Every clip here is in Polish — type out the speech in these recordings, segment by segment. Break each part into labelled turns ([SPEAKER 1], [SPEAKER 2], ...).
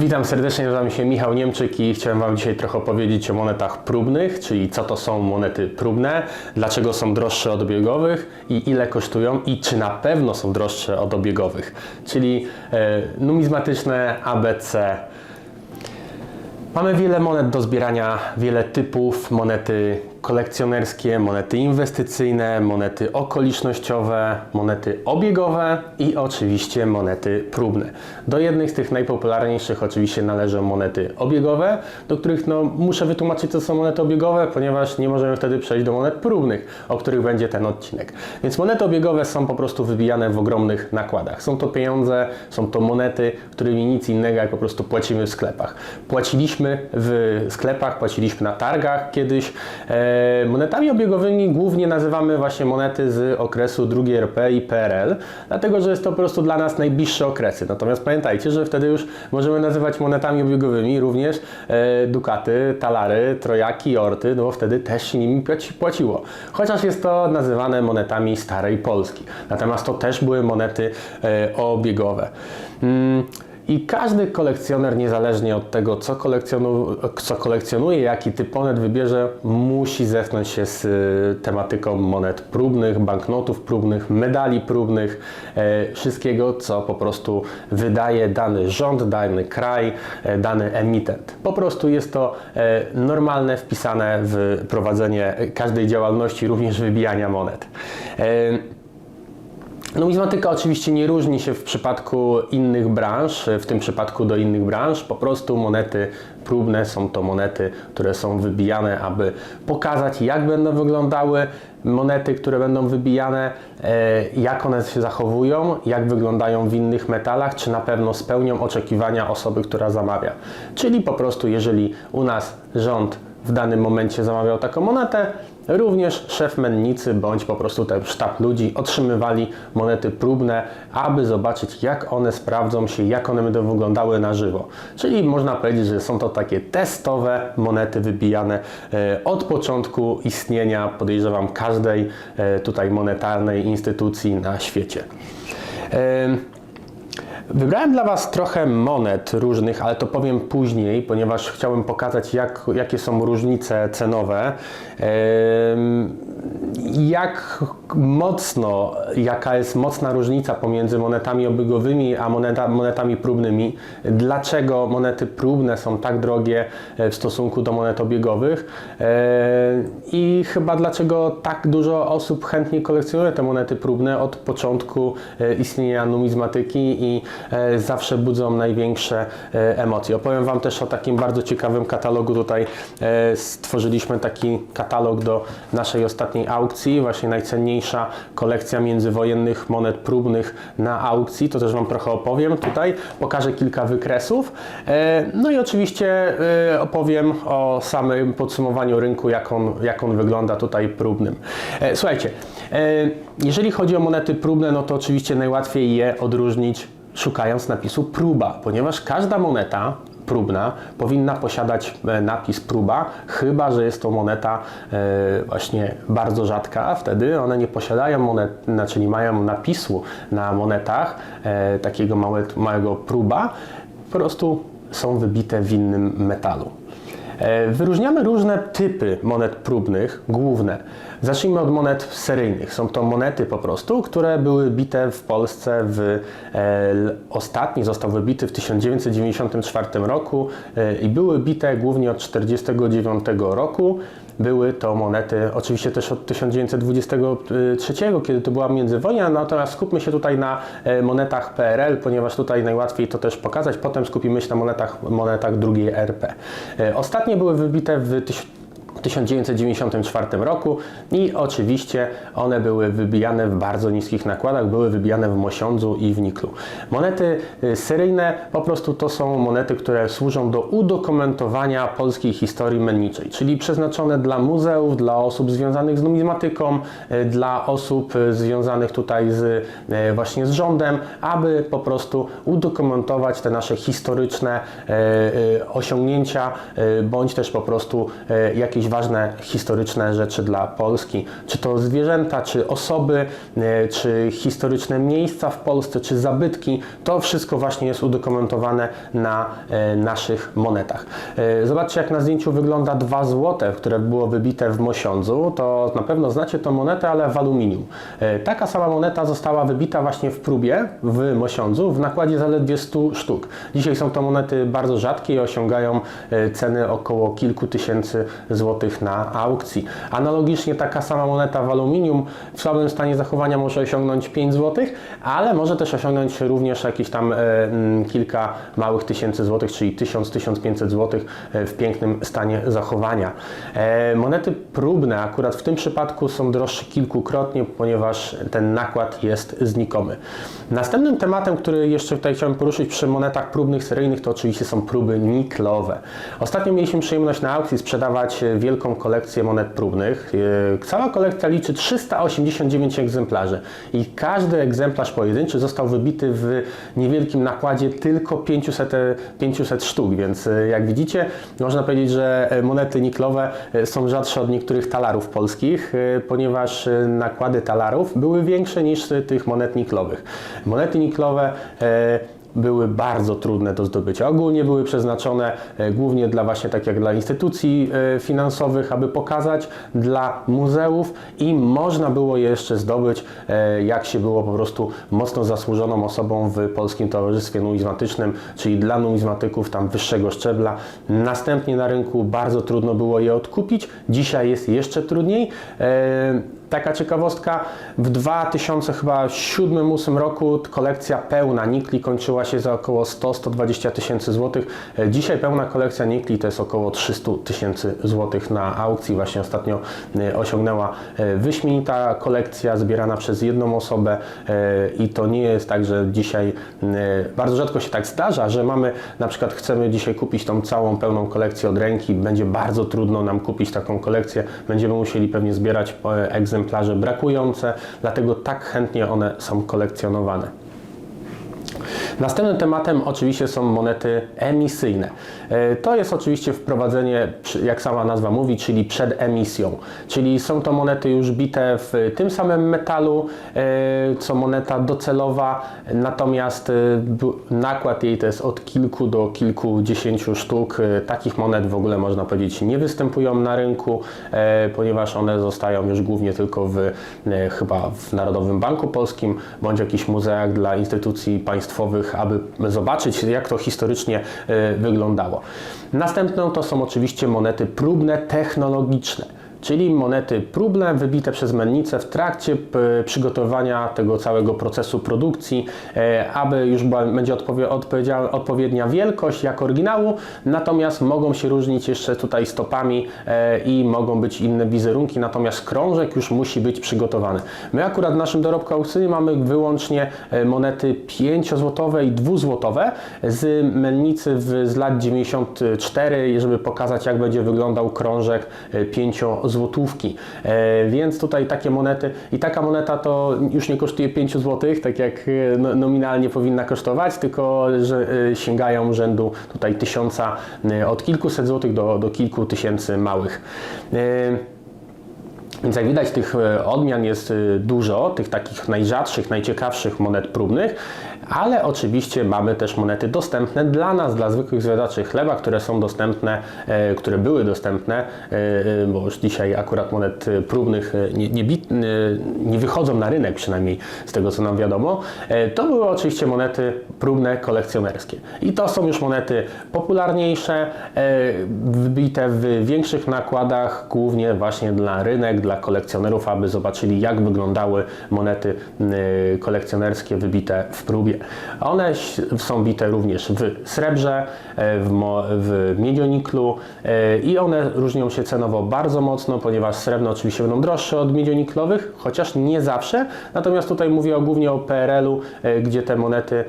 [SPEAKER 1] Witam serdecznie, nazywam się Michał Niemczyk i chciałem Wam dzisiaj trochę opowiedzieć o monetach próbnych, czyli co to są monety próbne, dlaczego są droższe od obiegowych i ile kosztują i czy na pewno są droższe od obiegowych, czyli e, numizmatyczne ABC. Mamy wiele monet do zbierania, wiele typów, monety kolekcjonerskie, monety inwestycyjne, monety okolicznościowe, monety obiegowe i oczywiście monety próbne. Do jednych z tych najpopularniejszych oczywiście należą monety obiegowe, do których no, muszę wytłumaczyć co są monety obiegowe, ponieważ nie możemy wtedy przejść do monet próbnych, o których będzie ten odcinek. Więc monety obiegowe są po prostu wybijane w ogromnych nakładach. Są to pieniądze, są to monety, którymi nic innego jak po prostu płacimy w sklepach. Płaciliśmy w sklepach, płaciliśmy na targach kiedyś. E, monetami obiegowymi głównie nazywamy właśnie monety z okresu II RP i PRL, dlatego że jest to po prostu dla nas najbliższe okresy. Natomiast pamiętajcie, że wtedy już możemy nazywać monetami obiegowymi również e, dukaty, talary, trojaki, orty, no bo wtedy też nimi płaci- płaciło. Chociaż jest to nazywane monetami starej Polski. Natomiast to też były monety e, obiegowe. I każdy kolekcjoner, niezależnie od tego, co, kolekcjonu, co kolekcjonuje, jaki typ monet wybierze, musi zetknąć się z y, tematyką monet próbnych, banknotów próbnych, medali próbnych, e, wszystkiego, co po prostu wydaje dany rząd, dany kraj, e, dany emitent. Po prostu jest to e, normalne, wpisane w prowadzenie każdej działalności, również wybijania monet. Numizmatyka oczywiście nie różni się w przypadku innych branż, w tym przypadku do innych branż. Po prostu monety próbne są to monety, które są wybijane, aby pokazać, jak będą wyglądały monety, które będą wybijane, e, jak one się zachowują, jak wyglądają w innych metalach, czy na pewno spełnią oczekiwania osoby, która zamawia. Czyli po prostu, jeżeli u nas rząd w danym momencie zamawiał taką monetę, również szef mennicy bądź po prostu ten sztab ludzi otrzymywali monety próbne, aby zobaczyć jak one sprawdzą się, jak one będą wyglądały na żywo. Czyli można powiedzieć, że są to takie testowe monety wybijane e, od początku istnienia, podejrzewam, każdej e, tutaj monetarnej instytucji na świecie. Wybrałem dla Was trochę monet różnych, ale to powiem później, ponieważ chciałem pokazać, jak, jakie są różnice cenowe. Jak mocno, jaka jest mocna różnica pomiędzy monetami obiegowymi a moneta, monetami próbnymi. Dlaczego monety próbne są tak drogie e, w stosunku do monet obiegowych E, i chyba dlaczego tak dużo osób chętnie kolekcjonuje te monety próbne od początku e, istnienia numizmatyki i zawsze budzą największe e, emocje. Opowiem Wam też o takim bardzo ciekawym katalogu. Tutaj e, stworzyliśmy taki katalog do naszej ostatniej aukcji, właśnie najcenniejsza kolekcja międzywojennych monet próbnych na aukcji. To też Wam trochę opowiem tutaj. Pokażę kilka wykresów. E, No i oczywiście e, opowiem o samym podsumowaniu rynku, jak on, jak on wygląda tutaj próbnym. E, Słuchajcie, e, jeżeli chodzi o monety próbne, no to oczywiście najłatwiej je odróżnić szukając napisu próba, ponieważ każda moneta próbna powinna posiadać e, napis próba, chyba że jest to moneta e, właśnie bardzo rzadka, a wtedy one nie posiadają monet, znaczy nie mają napisu na monetach e, takiego małe, małego próba, po prostu są wybite w innym metalu. Wyróżniamy różne typy monet próbnych, główne. Zacznijmy od monet seryjnych. Są to monety po prostu, które były bite w Polsce w e, ostatni został wybity w 1994 roku e, i były bite głównie od 1949 roku. Były to monety oczywiście też od 1923, kiedy to była międzywojna, natomiast skupmy się tutaj na e, monetach PRL, ponieważ tutaj najłatwiej to też pokazać. Potem skupimy się na monetach, monetach drugiej RP. E, Ostatnie były wybite w tyś- 1994 roku i oczywiście one były wybijane w bardzo niskich nakładach, były wybijane w Mosiądzu i w Niklu. Monety y, seryjne po prostu to są monety, które służą do udokumentowania polskiej historii menniczej, czyli przeznaczone dla muzeów, dla osób związanych z numizmatyką, y, dla osób y, związanych tutaj z właśnie z rządem, aby po prostu udokumentować te nasze historyczne osiągnięcia, bądź też po prostu jakieś ważne historyczne rzeczy dla Polski. Czy to zwierzęta, czy osoby, e, czy historyczne miejsca w Polsce, czy zabytki. To wszystko właśnie jest udokumentowane na e, naszych monetach. E, Zobaczcie, jak na zdjęciu wygląda 2 złote, które było wybite w Mosiądzu. To na pewno znacie tą monetę, ale w aluminium. Taka sama moneta została wybita właśnie w próbie w Mosiądzu w nakładzie zaledwie 100 sztuk. Dzisiaj są to monety bardzo rzadkie i osiągają ceny około kilku tysięcy złotych na aukcji. Analogicznie taka sama moneta w aluminium w słabym stanie zachowania może osiągnąć 5 złotych, ale może też osiągnąć również jakieś tam e, mm, kilka małych tysięcy złotych, czyli 1000-1500 złotych e, w pięknym stanie zachowania. E, Monety próbne akurat w tym przypadku są droższe kilkukrotnie, ponieważ ten nakład jest znikomy. Następnym tematem, który jeszcze tutaj chciałem poruszyć przy monetach próbnych seryjnych, to oczywiście są próby niklowe. Ostatnio mieliśmy przyjemność na aukcji sprzedawać e, wielką kolekcję monet próbnych. E, Cała kolekcja liczy 389 egzemplarzy i każdy egzemplarz pojedynczy został wybity w niewielkim nakładzie tylko 500, e, 500 sztuk, więc e, jak widzicie, można powiedzieć, że e, monety niklowe e, są rzadsze od niektórych talarów polskich, e, ponieważ e, nakłady talarów były większe niż e, tych monet niklowych. Monety niklowe e, były bardzo trudne do zdobycia. Ogólnie były przeznaczone e, głównie dla właśnie tak jak dla instytucji e, finansowych, aby pokazać dla muzeów i można było je jeszcze zdobyć, e, jak się było po prostu mocno zasłużoną osobą w Polskim Towarzystwie Numizmatycznym, czyli dla numizmatyków tam wyższego szczebla. Następnie na rynku bardzo trudno było je odkupić. Dzisiaj jest jeszcze trudniej. Taka ciekawostka, w 2007-2008 roku kolekcja pełna nikli kończyła się za około 100-120 tysięcy złotych. Dzisiaj pełna kolekcja nikli to jest około 300 tysięcy złotych na aukcji. Właśnie ostatnio e, osiągnęła e, wyśmienita kolekcja zbierana przez jedną osobę e, i to nie jest tak, że dzisiaj bardzo rzadko się tak zdarza, że mamy na przykład chcemy dzisiaj kupić tą całą pełną kolekcję od ręki. Będzie bardzo trudno nam kupić taką kolekcję. Będziemy musieli pewnie zbierać e, egzemplarze brakujące, dlatego tak chętnie one są kolekcjonowane. Następnym tematem oczywiście są monety emisyjne. E, To jest oczywiście wprowadzenie, jak sama nazwa mówi, czyli przed emisją. Czyli są to monety już bite w tym samym metalu, e, co moneta docelowa, natomiast e, nakład jej to jest od kilku do kilkudziesięciu sztuk. Takich monet w ogóle można powiedzieć nie występują na rynku, ponieważ one zostają już głównie tylko w, chyba w Narodowym Banku Polskim, bądź jakichś muzeach dla instytucji państwowych, aby zobaczyć, jak to historycznie e, wyglądało. Następną to są oczywiście monety próbne technologiczne. Czyli monety próbne wybite przez mennicę w trakcie przygotowania tego całego procesu produkcji, e, aby już będzie odpowiednia wielkość jak oryginału, natomiast mogą się różnić jeszcze tutaj stopami e, i mogą być inne wizerunki, natomiast krążek już musi być przygotowany. My akurat w naszym dorobku aukcyjnym mamy wyłącznie e, monety 5-złotowe i 2-złotowe z mennicy z lat 94, żeby pokazać jak będzie wyglądał krążek 5 złotówki. E, więc tutaj takie monety i taka moneta to już nie kosztuje 5 złotych, tak jak e, no, nominalnie powinna kosztować, tylko że e, sięgają rzędu tutaj tysiąca, od kilkuset złotych do, do kilku tysięcy małych. Więc jak widać, tych odmian jest dużo, tych takich najrzadszych, najciekawszych monet próbnych, ale oczywiście mamy też monety dostępne dla nas, dla zwykłych zjadaczy chleba, które są dostępne, e, które były dostępne, e, e, bo już dzisiaj akurat monet próbnych nie, nie, bit- nie wychodzą na rynek, przynajmniej z tego co nam wiadomo. To były oczywiście monety próbne kolekcjonerskie. I to są już monety popularniejsze, wybite w większych nakładach, głównie właśnie dla rynek, dla kolekcjonerów, aby zobaczyli jak wyglądały monety kolekcjonerskie wybite w próbie. One są bite również w srebrze, e, w, w miedzioniklu e, i one różnią się cenowo bardzo mocno, ponieważ srebrne oczywiście będą droższe od miedzioniklowych, chociaż nie zawsze. Natomiast tutaj mówię głównie o PRL-u, e, gdzie te monety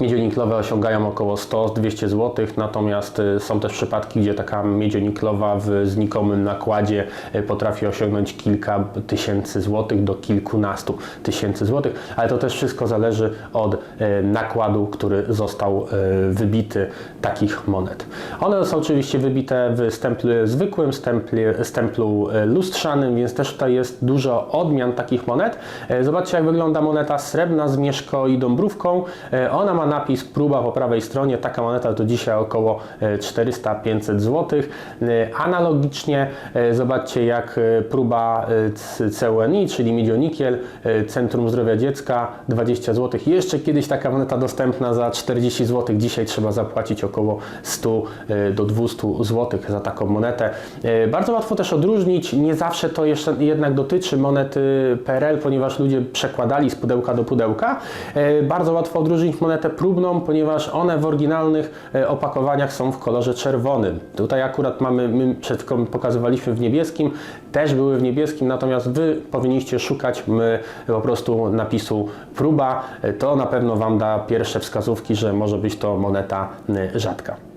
[SPEAKER 1] Miedzioniklowe osiągają około 100-200 zł, natomiast y, są też przypadki, gdzie taka miedzioniklowa w znikomym nakładzie y, potrafi osiągnąć kilka tysięcy złotych do kilkunastu tysięcy złotych, ale to też wszystko zależy od y, nakładu, który został wybity takich monet. One są oczywiście wybite w stemplu zwykłym, stemplie, stemplu lustrzanym, więc też tutaj jest dużo odmian takich monet. Zobaczcie jak wygląda moneta srebrna z mieszko i dąbrówką. Ona ma napis próba po prawej stronie. Taka moneta to dzisiaj około e, 400-500 zł. E, Analogicznie e, zobaczcie jak e, próba e, CUNI, czyli Midzionikiel, e, Centrum Zdrowia Dziecka 20 zł. Jeszcze kiedyś taka moneta dostępna za 40 zł. Dzisiaj trzeba zapłacić około 100 e, do 200 zł za taką monetę. E, Bardzo łatwo też odróżnić. Nie zawsze to jeszcze jednak dotyczy monety PRL, ponieważ ludzie przekładali z pudełka do pudełka. E, Bardzo łatwo odróżnić monetę próbną, ponieważ one w oryginalnych e, opakowaniach są w kolorze czerwonym. Tutaj akurat mamy, my przed chwilą pokazywaliśmy w niebieskim, też były w niebieskim, natomiast Wy powinniście szukać my po prostu napisu próba. E, To na pewno Wam da pierwsze wskazówki, że może być to moneta rzadka.